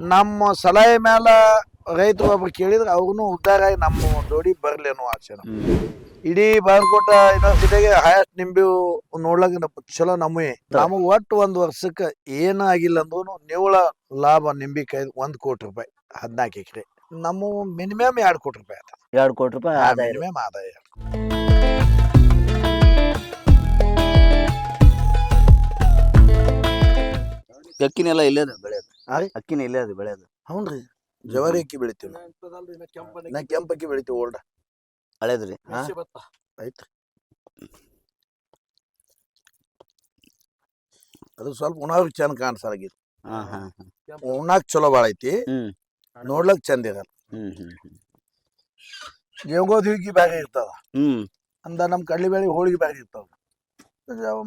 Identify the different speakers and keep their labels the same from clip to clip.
Speaker 1: ನಮ್ಮ ಸಲಹೆ ಮ್ಯಾಲ ರೈತರು ಒಬ್ರು ಕೇಳಿದ್ರೆ ಅವ್ರು ಉದ್ಧಾರ ಆಗಿ ನಮ್ಮ ಜೋಡಿ ಬರ್ಲಿ ಅನ್ನೋ ಆಸೆ ನಮ್ಗೆ. ಇಡೀ ಬಾಗಲಕೋಟ ಯೂನಿವರ್ಸಿಟಿಗೆ ಹೈಯೆಸ್ಟ್ ನಿಂಬೆ ನೋಡ್ಲಾಕ ನ- ಚಲೋ ನಮ್ಮೇ. ನಮ್ಗೆ ಒಟ್ಟು ಒಂದು ವರ್ಷಕ್ಕೆ ಏನ ಆಗಿಲ್ಲ ಅಂದ್ರೂ ನಿವ್ಳ ಲಾಭ ನಿಂಬಿಕಾಯಿ ಒಂದು ಕೋಟಿ ರೂಪಾಯಿ ಹದಿನಾಲ್ಕು ಎಕರೆ. ನಮ್ಮ ಮಿನಿಮಮ್ ಎರಡು ಕೋಟಿ ರೂಪಾಯಿ ಆತ.
Speaker 2: ಎರಡು ಕೋಟಿ ರೂಪಾಯಿ ಆದಾಯ.
Speaker 1: ಮಿನಿಮಮ್ ಆದಾಯ.
Speaker 2: ಅಕ್ಕಿನ ಎಲ್ಲ ಇಲ್ಲೇ ಬೆಳೆಯೋದು?
Speaker 1: ಹಾ ರೀ?
Speaker 2: ಅಕ್ಕಿನ ಇಲ್ಲೇ ಅದು ಬೆಳೆಯೋದು
Speaker 1: ಹೌನ್ರಿ ಜವಾರಿ ಅಕ್ಕಿ ಬೆಳಿತೀವಿ ನಾವು. ನಾ ಕೆಂಪ್ ಅಕ್ಕಿ ಬೆಳಿತೀವಿ ಓಲ್ಡ್.
Speaker 2: ಹಳೇದ್ರಿ
Speaker 1: ಹಾ? ಐತ್ರಿ ಅದು ಸ್ವಲ್ಪ ಉಣಾಕ್ ಚಂದ ಕಾಣಿಸಲಾಗಿತ್ತು
Speaker 2: ಹಾ ಹಾ ಹಾ.
Speaker 1: ಉಣ್ಣಾಕ್ ಚಲೋ ಭಾಳ ಐತಿ.
Speaker 2: ಹ್ಮ್.
Speaker 1: ನೋಡ್ಲಕ್ ಚಂದ ಇರಲ್ಲ.
Speaker 2: ಹ್ಮ್ ಹ್ಮ್ ಹ್ಮ್.
Speaker 1: ಜೇವಗೋದಿ ಹುಗ್ಗಿ ಬ್ಯಾರೆ ಇರ್ತಾವ
Speaker 2: ಹ್ಮ್.
Speaker 1: ಅಂದ ನಮ್ ಕಡ್ಲಿ ಬೇಳೆ ಹೋಳಿಗೆ ಬ್ಯಾಗ ಇರ್ತಾವ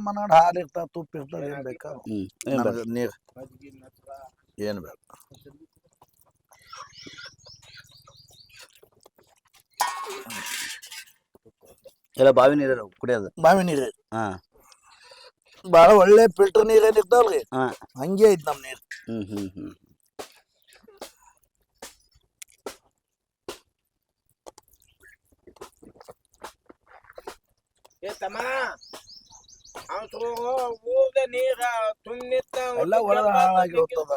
Speaker 1: ಮನಾಡ್ ಹಾಲು ಇರ್ತಾವ ತುಪ್ಪ ಇರ್ತಾವ ಏನ್ ಬೇಕಾ
Speaker 2: ಹ್ಮ್. ಏನ್ ಬೇಡ.
Speaker 1: ನೀರ್. ಏನ್ ಬೇಡ
Speaker 2: ಎಲ್ಲ ಬಾವಿ ನೀರು ಕುಡಿಯೋದು
Speaker 1: ಬಾವಿ ನೀರ್
Speaker 2: ಹಾ
Speaker 1: ಬಾಳ ಒಳ್ಳೆ ಫಿಲ್ಟರ್ ನೀರ್ ಏನ್ ಇರ್ತಾವಲ್ರಿ
Speaker 2: ಹಾ
Speaker 1: ಹಂಗೆ ಐತ್ ನಮ್ ನೀರ್
Speaker 2: ಹ್ಮ್ ಹ್ಮ್ ಹ್ಮ್
Speaker 3: ಏ ತಮ್ಮ ಅವ್ರು ಊದ ನೀರ ತುಂಬಿತ್ತ
Speaker 1: ಎಲ್ಲ ಒಳಗ ಹಾಳಾಗಿ ಹೋಗ್ತದ?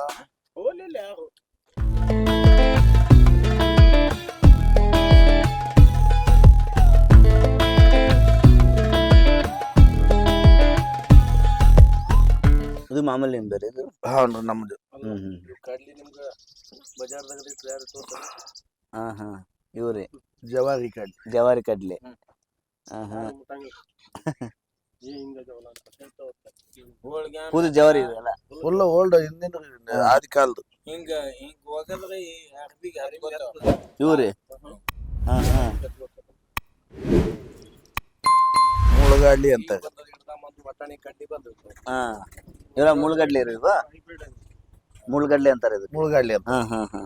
Speaker 3: ಯಾರು?
Speaker 2: ಇದು ಮಾಮೂಲಿ ನಿಮ್ ಬೇರೆ ಇದು?
Speaker 1: ಹೌನ್ರಿ ನಮ್ದು
Speaker 2: ಹ್ಮ್ ಹ್ಮ್.
Speaker 3: ಕಡ್ಲಿ ನಿಮ್ಗೆ ಬಜಾರ್ದಾಗ
Speaker 2: ಹಾ ಹಾ. ಇವ್ರಿ?
Speaker 1: ಜವಾರಿ ಕಡ್ಲಿ.
Speaker 2: ಜವಾರಿ ಕಡ್ಲಿ. ಹಾ ಹಾ.
Speaker 3: ಹೋಳ್ಗೆ
Speaker 2: ಜವರಿ
Speaker 1: ಫುಲ್ ಓಲ್ಡ್ ಹಿಂದಿನ ಆದಿ ಕಾಲದ
Speaker 3: ಹಿಂಗ ಹಿಂಗ ಹೋಗಲ್ರಿ ಅರ್ಬಿಗೆ
Speaker 2: ಇವ್ರಿ? ಹಾ ಹಾ.
Speaker 1: ಮುಳಗಾಡ್ಲಿ ಅಂತ.
Speaker 3: ಬಟಾಣಿ ಕಡ್ಡಿ
Speaker 2: ಹಾ. ಮುಳ್ಗಡ್ಲಿ ರೀ ಇದು ಮುಳ್ಗಡ್ಲಿ ಅಂತಾರೆ ಇದು
Speaker 1: ಮುಳಗಾಡ್ಲಿ ಅಂತ.
Speaker 2: ಹಾ ಹಾ ಹಾ.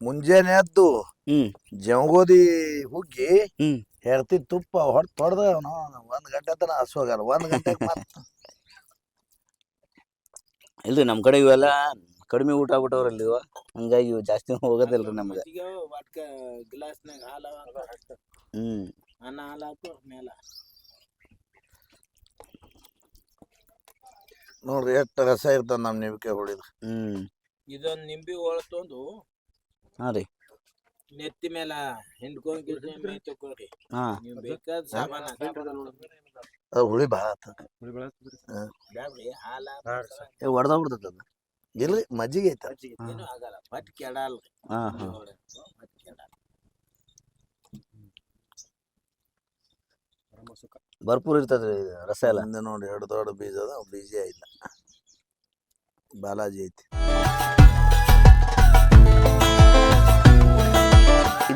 Speaker 1: ಮುಂಜಾನೆ ಎದ್ದು
Speaker 2: ಹ್ಮ್.
Speaker 1: ಜವಗೋದಿ ಹುಗ್ಗಿ
Speaker 2: ಹ್ಮ್.
Speaker 1: ಹೆರ್ತಿ ತುಪ್ಪ ಹೊಡ್ ತೊಡ್ದ ಒಂದ್ ಗಂಟೆ ತನ ಹಸುವಾಗಲ್ಲ ಒಂದ್ ಗಂಟೆ ಮತ್ತ.
Speaker 2: ಇಲ್ರಿ ನಮ್ ಕಡೆ ಇವೆಲ್ಲ ಕಡಿಮೆ ಊಟ ಆಗ್ಬಿಟ್ಟವ್ರಲ್ಲಿ ಇವ. ಹಂಗಾಗಿ ಇವು ಜಾಸ್ತಿ ಹೋಗೋದಿಲ್ರಿ ನಮ್ಗೆ
Speaker 3: ಮಜ್ಜಿಗೆ ವಾಟ್ಕ ಗ್ಲಾಸ್ನಾಗ ಹಾಲು
Speaker 2: ಹ್ಮ್.
Speaker 3: ಅನ್ನ ಹಾಲು ಹಾಕು ಮೇಲ.
Speaker 1: ನೋಡ್ರಿ ಎಷ್ಟು ರಸ ಇರ್ತದ ನಮ್ ನಿಂಬಿಕೆ ಹೊಡಿದ್ರ
Speaker 2: ಹ್ಮ್.
Speaker 3: ಇದೊಂದು ನಿಂಬಿ ಒಳತೊಂದು
Speaker 2: ಹಾ ರೀ.
Speaker 3: ನೆತ್ತಿ ಮೇಲ ಹಿಂಡ್ಕೊಂಡ್ ಮೈ ತಗೋರಿ
Speaker 2: ಹಾ.
Speaker 3: ನೀವ್ ಬೇಕಾದ ಸಾಮಾನ
Speaker 1: ಅದು ಹುಳಿ ಭಾಳ ಆತ
Speaker 3: ಬ್ಯಾಡ್ರಿ ಹಾಲ
Speaker 2: ಹೊಡೆದೋಗ್ಬಿಡ್ತದ ಅದು.
Speaker 1: ಇಲ್ರಿ ಮಜ್ಜಿಗೆ ಐತ?
Speaker 3: ಏನು ಆಗಲ್ಲ ಪಟ್ ಕೆಡಲ್ರಿ.
Speaker 2: ಹಾ ಹಾ.
Speaker 3: ಪಟ್ ಕೆಡಲ್ಲ
Speaker 2: ಭರ್ಪೂರ್ ಇರ್ತದ್ರಿ ರಸ ಎಲ್ಲ.
Speaker 1: ಹಿಂದೆ ನೋಡಿ ಎರಡು ದೊಡ್ಡ ಬೀಜ ಅದ ಬೀಜ ಇಲ್ಲ. ಬಾಲಾಜಿ ಐತಿ.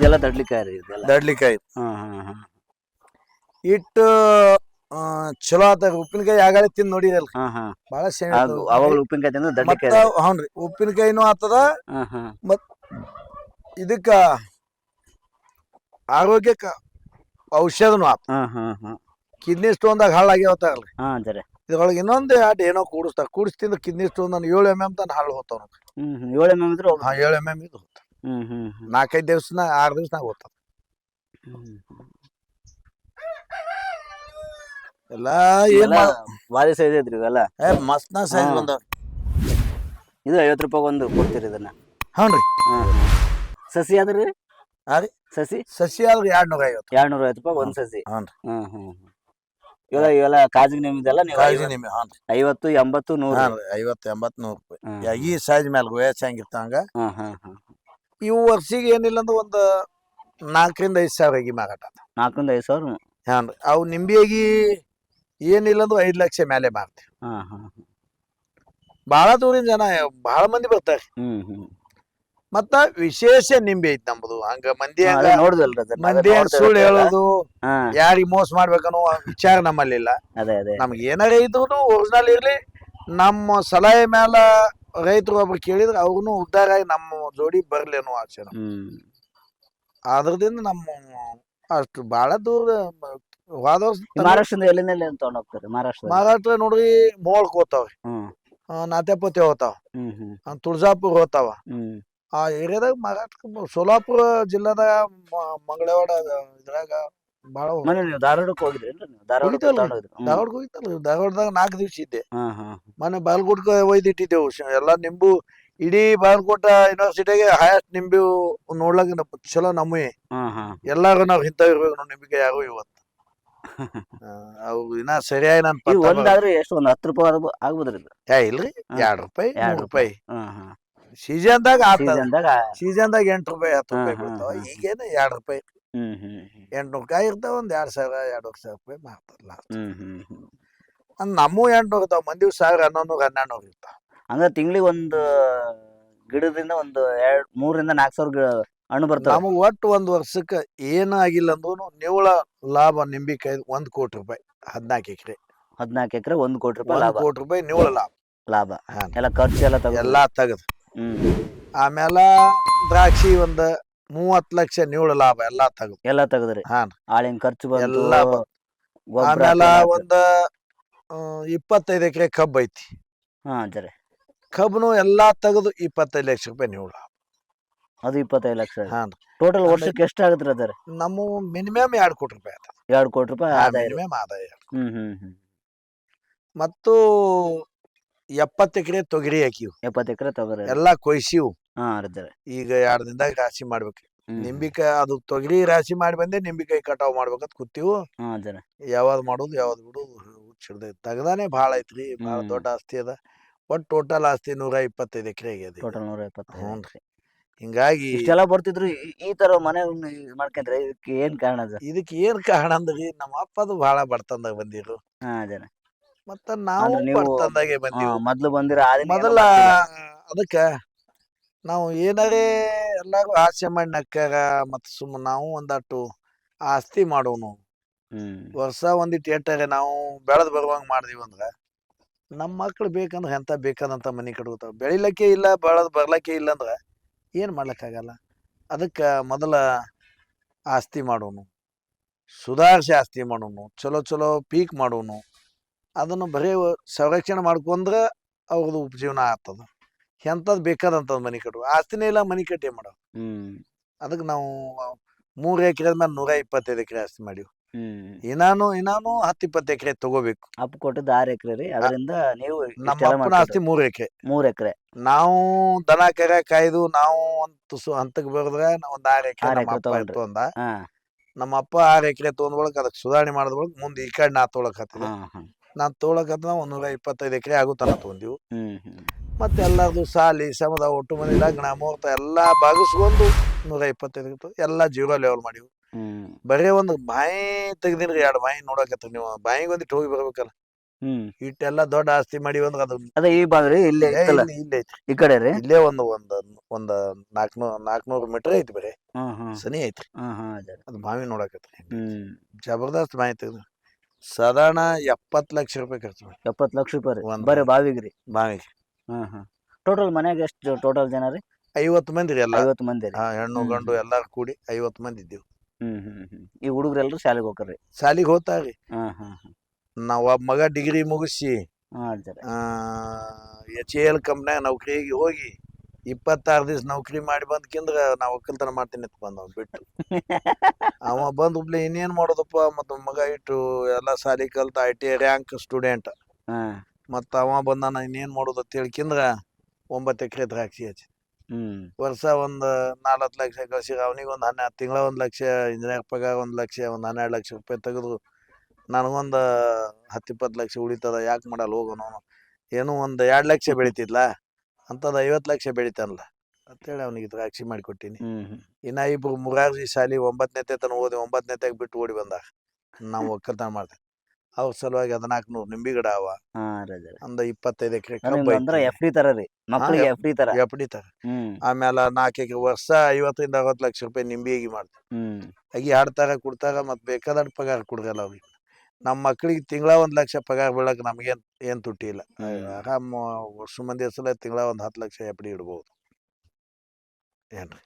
Speaker 2: ಇದೆಲ್ಲ ದಡ್ಲಿಕಾಯಿ ರೀ ಇದೆಲ್ಲ
Speaker 1: ದಡ್ಲಿಕಾಯಿ.
Speaker 2: ಹಾ ಹಾ ಹಾ.
Speaker 1: ಇಟ್ಟು ಆ, ಚಲೋ ಆತ ಉಪ್ಪಿನಕಾಯಿ ಆಗಾಳೆ ತಿಂದ್ ನೋಡಿರಲ್
Speaker 2: ಹಾ
Speaker 1: ಬಹಳ ಶೇಣ
Speaker 2: ಅವಾಗ ಉಪ್ಪಿನಕಾಯಿ ತಿಂದ್ರೆ
Speaker 1: ಮತ್ತ
Speaker 2: ದಡ್ಲಿಕಾಯಿ ರೀ.
Speaker 1: ಹೌನ್ರಿ ಉಪ್ಪಿನಕಾಯಿನೂ ಆತದ.
Speaker 2: ಮತ್ ಹಾ.
Speaker 1: ಇದಕ್ಕ ಆರೋಗ್ಯಕ್ಕ ಔಷಧನು ಆತ.
Speaker 2: ಹಾ ಹಾ ಹಾ.
Speaker 1: ಕಿಡ್ನಿ ಸ್ಟೋನ್ದಾಗ ಹಾಳಾಗ್ಯಾವತ್ತಾರಲ್ರಿ
Speaker 2: ಹಾ ಜರೆ.
Speaker 1: ಇದ್ರೊಳಗೆ ಇನ್ನೊಂದು ಎರಡು ಏನೋ ಕೂಡಿಸ್ತಾರ. ಕೂಡಿಸ್ತಿಂದ ಕಿಡ್ನಿ ಸ್ಟೋನ್ ನಾನು ಏಳು ಎಂ ಎಂ ತನ ಹಾಳು ಹೋಗ್ತಾವ
Speaker 2: ಏಳು ಎಂ ಇದ್ರೆ ಹೋಗ್ತದೆ.
Speaker 1: ಹಾ ಏಳು ಎಂ ಎಂ ಇದು ಹೋಗ್ತಾವ. ನಾಲ್ಕೈದು ದಿವ್ಸನ ಆರು ದಿವ್ಸನಾಗ ನಾವು
Speaker 2: ಓದ್ತಾರ
Speaker 1: ಎಲ್ಲ ಏನ್ ಮಾಡ್-
Speaker 2: ಭಾರಿ ಸೈಜ್ ಐತ್ರಿ ಇವೆಲ್ಲ.
Speaker 1: ಏ ಮಸ್ತ್ನ ಸೈಜ್
Speaker 2: ಹಾ.
Speaker 1: ಬಂದವ.
Speaker 2: ಇದು ಐವತ್ತು ರೂಪಾಯಿ ಒಂದು ಕೊಡ್ತೀರಿ ಇದನ್ನ.
Speaker 1: ಹ್ಞೂ
Speaker 2: ಹಾ. ಸಸಿ ಆದ್ರಿ
Speaker 1: ಹಾ ರೀ
Speaker 2: ಸಸಿ?
Speaker 1: ಸಸಿ ಆದ್ರೆ ಎರಡು ನೂರ ಐವತ್ತು.
Speaker 2: ಎರಡ್ನೂರ ಐವತ್ತು ರೂಪಾಯಿ ಒಂದ್ ಸಸಿ.
Speaker 1: ಹ್ಞೂ ರೀ
Speaker 2: ಹ್ಮ್ ಹ್ಮ್ ಹ್ಮ್. ಇವೆಲ್ಲ ಇವೆಲ್ಲ ಕಾಜಿಗೆ ನಿಮ್ದೆಲ್ಲ ನೀವು
Speaker 1: ಕಾಳಜಿ
Speaker 2: ಐವತ್ತು-
Speaker 1: ನಿಮಗೆ ಹ್ಞೂ ರೀ
Speaker 2: ಐವತ್ತು ಎಂಬತ್ತು ನೂರು.
Speaker 1: ಹಾಂ ರೀ ಐವತ್ತು ಎಂಬತ್ತು ನೂರು ರೂಪಾಯಿ.
Speaker 2: ಹ್ಮ್.
Speaker 1: ಯಾ, ಈ ಸೈಜ್ ಮೇಲೆ ವಯಸ್ಸು ಹೆಂಗಿರ್ತ ಹಂಗ?
Speaker 2: ಹಾ ಹಾ ಹಾ.
Speaker 1: ಇವು ವರ್ಷಿಗೆ ಏನಿಲ್ಲ ಅಂದ್ರೆ ಒಂದು ನಾಲ್ಕರಿಂದ ಐದು ಸಾವಿರ ಆಗಿ ಮಾರಾಟ
Speaker 2: ನಾಲ್ಕರಿಂದ ಐದು ಸಾವಿರ?
Speaker 1: ಹಾಂ ರೀ ಅವು ನಿಂಬಿಯಾಗಿ ಏನಿಲ್ಲ ಅಂದ್ರೆ ಐದು ಲಕ್ಷ ಮೇಲೆ ಮಾರ್ತೀವಿ.
Speaker 2: ಹಾ ಹಾ
Speaker 1: ಭಾಳ ದೂರಿನ ಜನ ಭಾಳ ಮಂದಿ ಬರ್ತಾರೆ. ಮತ್ತ ವಿಶೇಷ ನಿಂಬೆ ಐತಿ ನಮ್ದು. ಹಂಗ ಮಂದಿ ಹಂಗ
Speaker 2: ನೋಡ್ದಲ್ರಿ
Speaker 1: ಮಂದಿ ಸುಳ್ಳು ಹೇಳೋದು ಯಾರಿಗ ಮೋಸ ಮಾಡ್ಬೇಕನ್ನೋ ವಿಚಾರ ನಮ್ಮಲ್ಲಿಲ್ಲ.
Speaker 2: ಅದೇ ಅದೇ.
Speaker 1: ನಮ್ಗೆ ಏನಾರ ಇದ್ರು ಒರಿಜಿನಲ್ ಇರ್ಲಿ ನಮ್ಮ ಸಲಹೆ ಮ್ಯಾಲ ರೈತರು ಒಬ್ರು ಕೇಳಿದ್ರೆ ಅವ್ರು ಉದ್ದಾರ ಆಗಿ ನಮ್ಮ ಜೋಡಿ ಬರ್ಲಿ ಅನ್ನೋ ಆಚೆ ನಮ್ಗೆ. ಅದ್ರದಿಂದ ನಮ್ಮ ಅಷ್ಟು ಬಹಳ ದೂರ ಹೋದ ವರ್ಷ
Speaker 2: ಈ ಮಹಾರಾಷ್ಟ್ರದಿಂದ ಎಲ್ಲಿಂದ ಎಲ್ಲಿ ತಗೊಂಡ್ ಹೋಗ್ತಾರೆ ಮಹಾರಾಷ್ಟ್ರ
Speaker 1: ಮಹಾರಾಷ್ಟ್ರ ನೋಡ್ರಿ ಮೋಳ್ಕ್ ಹೋತಾವ
Speaker 2: ಹ್ಮ್.
Speaker 1: ನಾತ್ಯಾಪತಿ ಹೋತಾವ
Speaker 2: ಹ್ಮ್ ಹ್ಮ್.
Speaker 1: ಆ, ತುಳಜಾಪುರ ಹೋತಾವ
Speaker 2: ಹ್ಮ್.
Speaker 1: ಆ ಏರಿಯಾದಾಗ ಮಹಾರಾಷ್ಟ್ರ ಸೋಲಾಪುರ ಜಿಲ್ಲಾದಾಗ ಮ- ಮಂಗಳವಾಡ ಇದ್ರಾಗ ಭಾಳ
Speaker 2: ಮೊನ್ನೆ ನೀವು ಧಾರವಾಡಕ್ಕೆ ಹೋಗಿದ್ರೇನ್ರಿ ನೀವು.
Speaker 1: ಧಾರವಾಡದಾಗ ನಾಲ್ಕು ದಿವ್ಸ ಇದ್ದೆ. ಮೊನ್ನೆ ಬಾಲ್ಕೋಟ್ಗೆ ಒಯ್ದಿಟ್ಟಿದ್ದೆವು. ಶ- ಎಲ್ಲಾ ನಿಂಬು ಇಡೀ ಬಾಲ್ಕೋಟ ಯೂನಿವರ್ಸಿಟಿಗೆ ಹೈಯೆಸ್ಟ್ ನಿಂಬು ನೋಡ್ಲಾಕ ನ- ಚಲೋ ನಮ್ಮೇ ಎಲ್ಲಾರು ನಾವ್ ಹಿಂತ ಇರ್ಬೇಕು ನೋಡಿ ನಿಂಬಿಕೆ ಯಾರು ಇವತ್ತು. ಆ, ಅವು ಇನ್ನ ಸರಿಯಾಗಿ ನಾನು
Speaker 2: ಈಗ
Speaker 1: ಪತ್ತ
Speaker 2: ಒಂದಾದ್ರೆ ಎಷ್ಟು ಒಂದ್ ಹತ್ತು ರೂಪಾಯಿ ಆಗ್ಬೋ- ಆಗ್ಬೋದ್ರಿ ಇದು
Speaker 1: ಏ ಇಲ್ರಿ.
Speaker 2: ಹಾ.
Speaker 1: ಎರಡ್ ರೂಪಾಯಿ
Speaker 2: ಎರಡ್
Speaker 1: ಮೂರ್ ರೂಪಾಯಿ. ಸೀಸನ್ದಾಗ
Speaker 2: ಸೀಸನ್ದಾಗ
Speaker 1: ಸೀಸನ್ದಾಗ ಎಂಟ್ ರೂಪಾಯಿ ಹತ್ತು
Speaker 2: ಹಾ,
Speaker 1: ರೂಪಾಯಿ
Speaker 2: ಹಾ,
Speaker 1: ಬೀಳ್ತಾವ.
Speaker 2: ಹಾ.
Speaker 1: ಈಗೇನು ಎರಡ್ ರೂಪಾಯಿ.
Speaker 2: ಹ್ಮ್ ಹ್ಮ್ ಹ್ಮ್
Speaker 1: ಎಂಟ್ನೂರು ಕಾಯಿ ಇರ್ತಾವ ಒಂದ್ ಎರಡ್ ಸಾವಿರ ಎರಡೂವರೆ ಸಾವಿರ ರೂಪಾಯಿ ಮಾರ್ತಾರಲ್ಲ
Speaker 2: ಹ್ಮ್ ಹ್ಮ್ ಹ್ಮ್
Speaker 1: ಅಂದ್ ನಮ್ಮೂ ಎಂಟ್ನೂರು ಇರ್ತಾವ ಮಂದಿ ಸಾವಿರ ಹನ್ನೊಂದು ಹನ್ನೆರಡು ಇರ್ತಾವ
Speaker 2: ಹಂಗ ತಿಂಗಳಿಗೆ ಒಂದು ಗಿಡದಿಂದ ಒಂದು ಎರಡ್ ಮೂರರಿಂದ ನಾಲ್ಕು ಸಾವಿರ ಗಿಡ ಹಣ್ಣು ಬರ್ತಾವ.
Speaker 1: ನಮಗ್ ಒಟ್ಟು ಒಂದ್ ವರ್ಷಕ್ಕ ಏನಾಗಿಲ್ಲ ಅಂದ್ರೂ ನಿವ್ಳ ಲಾಭ ನಿಂಬಿಕಾಯಿ ಒಂದ್ ಕೋಟಿ ರೂಪಾಯಿ ಹದಿನಾಲ್ಕು ಎಕರೆ.
Speaker 2: ಹದಿನಾಲ್ಕು ಎಕರೆ ಒಂದ್ ಕೋಟಿ ರೂಪಾಯಿ
Speaker 1: ಒಂದ್
Speaker 2: ಲಾಭ.
Speaker 1: ಕೋಟಿ ರೂಪಾಯಿ ನಿವ್ಳ ಲಾಭ.
Speaker 2: ಲಾಭ.
Speaker 1: ಹಾ.
Speaker 2: ಎಲ್ಲ ಖರ್ಚು ಎಲ್ಲ ತಗದು.
Speaker 1: ಎಲ್ಲಾ ತೆಗೆದು.
Speaker 2: ಹ್ಮ್.
Speaker 1: ಆಮೇಲ ದ್ರಾಕ್ಷಿ ಒಂದ್ ಮೂವತ್ ಲಕ್ಷ ನಿವ್ಳ ಲಾಭ ಎಲ್ಲಾ ತೆಗದ್
Speaker 2: ಎಲ್ಲಾ ತೆಗದ್ರಿ.
Speaker 1: ಹಾ
Speaker 2: ಆಳಿನ ಖರ್ಚು ಬಂತು
Speaker 1: ಎಲ್ಲ ಆಮೇಲ ಒಂದ್ ಆ, ಇಪ್ಪತ್ತೈದು ಎಕರೆ ಕಬ್ಬು ಐತಿ.
Speaker 2: ಹಾ ಜರಿ.
Speaker 1: ಕಬ್ಬನು ಎಲ್ಲಾ ತೆಗದು ಇಪ್ಪತ್ತೈದು ಲಕ್ಷ ರೂಪಾಯಿ ನಿವ್ಳ
Speaker 2: ಅದು ಇಪ್ಪತ್ತೈದು ಲಕ್ಷ
Speaker 1: ಹಾ
Speaker 2: ಟೋಟಲ್ ವರ್ಷಕ್ಕೆ ಎಷ್ಟು ಆಗುತ್ತೆ ಅದರ
Speaker 1: ನಮ್ಮ ಮಿನಿಮಮ್ ಎರಡು ಕೋಟಿ ರೂಪಾಯಿ ಆತ
Speaker 2: ಎರಡ್ ಕೋಟಿ ರೂಪಾಯಿ ಆದಾಯ ರೀ.
Speaker 1: ಮಿನಿಮಮ್ ಆದಾಯ
Speaker 2: ಹ್ಮ್ ಹ್ಮ್ ಹ್ಮ್.
Speaker 1: ಮತ್ತು ಎಪ್ಪತ್ತು ಎಕರೆ ತೊಗರಿ ಹಾಕಿವು.
Speaker 2: ಎಪ್ಪತ್ತು ಎಕರೆ ತಗೋರಿ.
Speaker 1: ಎಲ್ಲಾ ಕೊಯ್ಸಿವ್.
Speaker 2: ಹಾ
Speaker 1: ಈಗ ಎರಡ್ ದಿನದಾಗ ರಾಶಿ ಮಾಡ್ಬೇಕು.
Speaker 2: ಹ್ಮ್
Speaker 1: ನಿಂಬಿಕಾಯಿ ಅದು ತೊಗರಿ ರಾಶಿ ಮಾಡಿ ಬಂದೆ ನಿಂಬಿಕಾಯಿ ಕಟಾವ್ ಮಾಡ್ಬೇಕಂತ ಕೂತೀವು.
Speaker 2: ಹಾ ಜರ
Speaker 1: ಯಾವ್ದ್ ಮಾಡೋದು ಯಾವ್ದ್ ಬಿಡೋದು ತಗದಾನೆ ಭಾಳ ಐತ್ರಿ ಭಾಳ
Speaker 2: ಹ್ಮ್.
Speaker 1: ದೊಡ್ಡ ಆಸ್ತಿ ಅದ. ಒಟ್ ಟೋಟಲ್ ಆಸ್ತಿ ನೂರ ಇಪ್ಪತ್ತೈದು ಎಕರೆ ಆಗ್ಯದ ಈಗ.
Speaker 2: ಟೋಟಲ್ ನೂರ
Speaker 1: ಹ್ಞೂ. ಹಿಂಗಾಗಿ
Speaker 2: ಇಷ್ಟೆಲ್ಲ ಬರ್ತಿದ್ರು ಈ- ಈ ತರ ಮನೆ ಮಾಡ್ಕೊಂಡ್ರೆ ಇದಕ್ಕೆ ಏನ್ ಕಾರಣ ಅದು?
Speaker 1: ಇದಕ್ಕೆ ಏನ್ ಕಾರಣ ಅಂದ್ರಿ ನಮ್ಮ ಅಪ್ಪದು ಭಾಳ ಬಡತನದಾಗ ಬಂದಿರು
Speaker 2: ಹಾ
Speaker 1: ಮತ್ತ ನಾವು
Speaker 2: ಅಂದ್ರೆ ನೀವು-
Speaker 1: ಬಡತನದಾಗೆ
Speaker 2: ಹಾ,
Speaker 1: ಬಂದಿವು.
Speaker 2: ಮೊದ್ಲು ಬಂದಿರ
Speaker 1: ಮೊದಲ ಅದಕ್ಕ ನಾವು ಏನಾರೇ ಎಲ್ಲಾರು ಆಸೆ ಮಾಡಿ ನಕ್ಕಾರ ಮತ್ ಸುಮ್ಮ ನಾವು ಒಂದಟ್ಟು ಆಸ್ತಿ ಮಾಡೋನು ವರ್ಷ ಒಂದಿಟ್ಟು ಎಟ್ಟರೆ ನಾವು ಬೆಳೆದು ಬರುವಂಗ ಮಾಡಿದೀವಿ ಅಂದ್ರ ನಮ್ಮ ಮಕ್ಳು ಬೇಕಂದ್ರ ಎಂತ ಬೇಕಾದಂತ ಮನಿ ಕಟ್ಕೋತಾವ. ಬೆಳಿಲಕ್ಕೆ ಇಲ್ಲ ಬೆಳೆದು ಬರ್ಲಕ್ಕೆ ಇಲ್ಲ ಅಂದ್ರ ಏನ್ ಮಾಡ್ಲಕ್ಕಾಗಲ್ಲ. ಅದಕ್ಕ ಮೊದಲ ಆಸ್ತಿ ಮಾಡೋನು ಸುಧಾರಿಸಿ ಆಸ್ತಿ ಮಾಡೋನು ಚಲೋ ಚಲೋ ಪೀಕ್ ಮಾಡೋನು ಅದನ್ನು ಬರೀ ಸಂರಕ್ಷಣೆ ಮಾಡ್ಕೊಂಡ್ರೆ ಅವ್ರದ್ದು ಉಪಜೀವನ ಆಗ್ತದ. ಎಂಥದ್ದು ಬೇಕಾದಂಥದ್ದು ಮನಿ ಕಟ್ಟು ಆಸ್ತಿನೇ ಇಲ್ಲ ಮನಿ ಕಟ್ಟಿ ಮಾಡೋ ಅದಕ್ಕೆ ನಾವು ಮೂರು ಎಕರೆ ಮೇಲೆ ನೂರ ಇಪ್ಪತ್ತೈದು ಎಕರೆ ಆಸ್ತಿ ಮಾಡಿವಿ. ಇನ್ನಾನು ಇನ್ನಾನು ಹತ್ತು ಇಪ್ಪತ್ತು ಎಕರೆ ತಗೋಬೇಕು.
Speaker 2: ಅಪ್ಪ ಕೊಟ್ಟದ್ದು ಆರ್ ಎಕರೆ ರೀ. ಅದರಿಂದ ನೀವು
Speaker 1: ನಮ್ಮ ಅಪ್ಪನ ಆಸ್ತಿ. ಮೂರು ಎಕರೆ.
Speaker 2: ಮೂರ್ ಎಕರೆ.
Speaker 1: ನಾವು ದನ ಕರ ಕಾಯ್ದು ನಾವು ಒಂದು ತುಸು ಹಂತಕ್ಕೆ ಬರೆದ್ರೆ ಒಂದ್ ಆರು ಎಕರೆ
Speaker 2: ಆರ್
Speaker 1: ನಮ್ಮ ಅಪ್ಪ ನಮ್ಮ ಆರು ಎಕರೆ ತಗೊಂಡ್ ಬಳಕ ಅದಕ್ಕೆ ಸುಧಾರಣೆ ಮಾಡಿದ ಬಳಕ ಮುಂದೆ ಈ ಕಡೆ ನಾ ತೊಳಕ್ ಹತ್ತಿದೆ. ನಾನ್ ತೊಗೊಳಕ್ ಹತ್ತಿದ ಒಂದ್ ನೂರ ಇಪ್ಪತ್ತೈದು ಎಕರೆ ಆಗುತ್ತಾನ ತೊಗೊಂಡಿವು.
Speaker 2: ಹ್ಮ್.
Speaker 1: ಮತ್ತೆ ಎಲ್ಲರದು ಸಾಲಿ ಸಮದ ಒಟ್ಟು ಮನೆ ಲಗ್ನ ಮುಹೂರ್ತ ಎಲ್ಲ ಬಾಗಿಸ್ಕೊಂಡು ನೂರ ಇಪ್ಪತ್ತೈದು ಎಲ್ಲ ಎಲ್ಲಾ ಜೀರೋ ಲೆವೆಲ್ ಮಾಡಿವು ಬರೀ ಒಂದು ಬಾಯಿ ತೆಗ್ದಿನ್ರಿ ಎರಡು ಬಾಯಿ ನೋಡಕತ್ರಿ ನೀವು. ಬಾಯಿಗೆ ಒಂದಿಟ್ಟು ಹೋಗಿ ಬರ್ಬೇಕಲ್ಲ. ಇಟ್ಟೆಲ್ಲ ದೊಡ್ಡ ಆಸ್ತಿ ಮಾಡಿ ಅಂದ್ರೆ ಅದು
Speaker 2: ಅದೇ ಈ ಬಾಂಗ್ರಿ ಇಲ್ಲೇ
Speaker 1: ಇಲ್ಲೇ ಐತಿ
Speaker 2: ಈ ಕಡೆ ರೀ
Speaker 1: ಇಲ್ಲೇ ಒಂದು ಒಂದ್ ಒಂದ್ ನಾಲ್ಕನೂರ್ ನಾಲ್ಕನೂರು ಮೀಟರ್ ಐತಿ ಬರೀ. ಸನಿ ಐತ್ರಿ. ಅದ್. ಬಾವಿ ನೋಡಕತ್ರಿ. ಜಬರ್ದಸ್ತ್ ಬಾಯಿ ತೆಗ್ದು ಸಾಧಾರಣ ಎಪ್ಪತ್ತು ಲಕ್ಷ ರೂಪಾಯಿ ಖರ್ಚು
Speaker 2: ಎಪ್ಪತ್ತು ಲಕ್ಷ ರೂಪಾಯಿ ರೀ. ಬರೀ ಬಾವಿಗೆ ರೀ
Speaker 1: ಬಾವಿಗೆ.
Speaker 2: ಟೋಟಲ್ ಮನ್ಯಾಗ ಎಷ್ಟು ಟೋಟಲ್ ಜನ ರೀ?
Speaker 1: ಐವತ್ತು ಮಂದಿ ರೀ ಎಲ್ಲ.
Speaker 2: ಐವತ್ತು ಮಂದಿ ರೀ.
Speaker 1: ಆ, ಹೆಣ್ಣು
Speaker 2: ಹ್ಮ್.
Speaker 1: ಗಂಡು ಎಲ್ಲಾರು ಕೂಡಿ ಐವತ್ತು ಮಂದಿ ಇದ್ದೀವಿ.
Speaker 2: ಹ್ಮ್ ಹ್ಮ್ ಹ್ಮ್ ಈ ಹುಡುಗರೆಲ್ಲರೂ ಶಾಲೆಗೆ ಹೋಗ್ರಿ
Speaker 1: ಶಾಲೆಗೆ ಹೋಗ್ತಾರಿ
Speaker 2: ಹ್ಮ್
Speaker 1: ನಾವ್ ಒಬ್ಬ ಮಗ ಡಿಗ್ರಿ ಮುಗಿಸಿ
Speaker 2: ಆ
Speaker 1: ಎಚ್ ಎಲ್ ಕಂಪ್ನ್ಯಾಗ ನೌಕರಿಗೆ ಹೋಗಿ ಇಪ್ಪತ್ತಾರು ದಿವಸ ನೌಕರಿ ಮಾಡಿ ಬಂದ್ಕಿಂದ ನಾ ಒಕ್ಕಲ್ತನ ಮಾಡ್ತೀನಿ ಅಂತ ಅವ್ನು ಬಿಟ್ಟು. ಅವ ಬಂದ್ ಒಬ್ಲೆ ಇನ್ನೇನ್ ಮಾಡೋದಪ್ಪ? ಮತ್ತ ಮಗ ಇಟ್ಟು ಎಲ್ಲಾ ಸಾಲಿ ಕಲ್ತ ಐ ಟಿ ರ್ಯಾಂಕ್ ಸ್ಟೂಡೆಂಟ್
Speaker 2: ಹಾ.
Speaker 1: ಮತ್ತ ಅವ ಬಂದಾನ ಇನ್ನೇನ್ ಮಾಡೋದು ಅಂತ ಹೇಳ್ಕಿಂದ್ರ ಒಂಬತ್ತು ಎಕರೆ ದ್ರಾಕ್ಷಿ ಹಚ್ಚಿ.
Speaker 2: ಹ್ಮ್.
Speaker 1: ವರ್ಷ ಒಂದು ನಾಲ್ಕು ಲಕ್ಷ ಕಳ್ಸಿ ಅವನಿಗೆ ಒಂದ್ ಹನ್ನೆರಡು ತಿಂಗಳ ಒಂದ್ ಲಕ್ಷ ಇಂಜಿನಿಯರ್ ಪಗಾರ ಒಂದು ಲಕ್ಷ ಒಂದ್ ಹನ್ನೆರಡು ಲಕ್ಷ ರೂಪಾಯಿ ತೆಗೆದು ನನಗೊಂದ್ ಹತ್ತು ಇಪ್ಪತ್ತು ಲಕ್ಷ ಉಳಿತದ ಯಾಕೆ ಮಾಡಲ್ಲ ಹೋಗೋನು ಏನು ಒಂದ್ ಎರಡ್ ಲಕ್ಷ ಬೆಳಿತಿದ್ಲ ಅಂತದ ಐವತ್ತು ಲಕ್ಷ ಬೆಳಿತಾನಲ್ಲ ಅಂತೇಳಿ ಅವನಿಗೆ ದ್ರಾಕ್ಷಿ ಮಾಡಿಕೊಟ್ಟಿನಿ
Speaker 2: ಹ್ಮ್
Speaker 1: ಇನ್ನ ಇಬ್ರು ಮುರಾರ್ಜಿ ಶಾಲಿ ಒಂಬತ್ತನೇ ತನ ಓದಿ ಒಂಬತ್ತನೇ ಬಿಟ್ಟು ಓಡಿ ಬಂದ ನಾವು ಒಕ್ಕಲ್ತನ ಮಾಡ್ತೇವೆ ಅವ್ರ ಸಲುವಾಗಿ ಹದಿನಾಲ್ಕು ನಿಂಬಿ ಗಿಡ ಅವ.
Speaker 2: ಹಾ
Speaker 1: ಒಂದ್ ಇಪ್ಪತ್ತೈದು ಎಕರೆ
Speaker 2: ಎಫ್ಡಿ ಅಂದ್ರ ಎಫ್ಡಿ ತರ ರೀ. ಮಕ್ಳಿಗೆ ಎಫ್ ಡಿ ತರ
Speaker 1: ಎಫ್ ತರ
Speaker 2: ಹ್ಮ್.
Speaker 1: ಆಮೇಲೆ ನಾಲ್ಕು ಎಕರೆ ವರ್ಷ ಐವತ್ತರಿಂದ ಅರವತ್ತು ಲಕ್ಷ ರೂಪಾಯಿ ನಿಂಬಿ ಅಗಿ ಮಾಡ್ತೀವಿ.
Speaker 2: ಹ್ಮ್.
Speaker 1: ಅಗಿ ಆಡ್ತಾರ ಕುಡ್ತಾರ ಮತ್ ಬೇಕಾದ ಪಗಾರ ಕುಡ್ಗಲ್ಲ ಅವ್ರಿಗೆ. ನಮ್ಮ ಮಕ್ಳಿಗೆ ತಿಂಗಳ ಒಂದ್ ಲಕ್ಷ ಪಗಾರ ಬೀಳಕ್ ನಮ್ಗೇನ್ ಏನ್ ತುಟ್ಟಿ ಇಲ್ಲ.
Speaker 2: ಹ್ಮ್.
Speaker 1: ಆರಾಮ್ ವರ್ಷ ಮಂದಿ ಸಲ ತಿಂಗಳ ಒಂದ್ ಹತ್ತು ಲಕ್ಷ ಎಫ್ಡಿ ಇಡಬಹುದು ಇಡ್ಬೋದು. ಏನ್ರಿ?